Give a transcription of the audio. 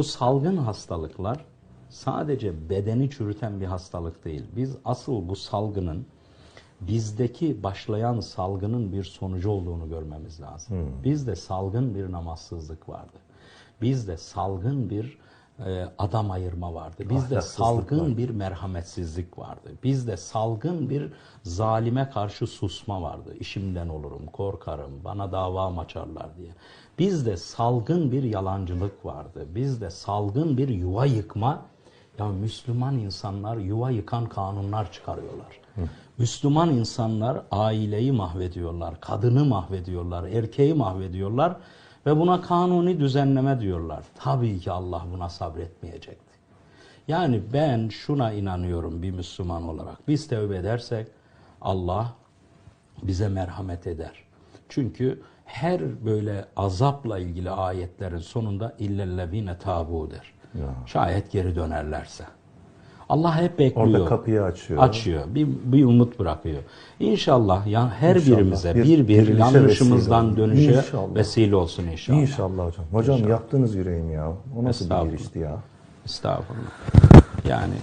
Bu salgın hastalıklar sadece bedeni çürüten bir hastalık değil. Biz asıl bu salgının bizdeki başlayan salgının bir sonucu olduğunu görmemiz lazım. Bizde salgın bir namazsızlık vardı. Bizde salgın bir adam ayırma vardı. Bizde salgın bir merhametsizlik vardı. Bizde salgın bir zalime karşı susma vardı. İşimden olurum, korkarım, bana dava açarlar diye. Bizde salgın bir yalancılık vardı. Bizde salgın bir yuva yıkma. Ya Müslüman insanlar yuva yıkan kanunlar çıkarıyorlar. Müslüman insanlar aileyi mahvediyorlar, kadını mahvediyorlar, erkeği mahvediyorlar ve buna kanuni düzenleme diyorlar. Tabii ki Allah buna sabretmeyecekti. Yani ben şuna inanıyorum bir Müslüman olarak. Biz tevbe edersek Allah bize merhamet eder. Çünkü her böyle azapla ilgili ayetlerin sonunda illellezine tabu der. Şayet geri dönerlerse. Allah hep bekliyor. Orada kapıyı açıyor. Açıyor. Bir, bir umut bırakıyor. İnşallah ya her İnşallah. birimize Bir bir bir, yanlışımızdan dönüşe İnşallah. vesile olsun inşallah. İnşallah hocam. Hocam yaktınız yüreğimi ya. O nasıl bir girişti ya? Estağfurullah. Yani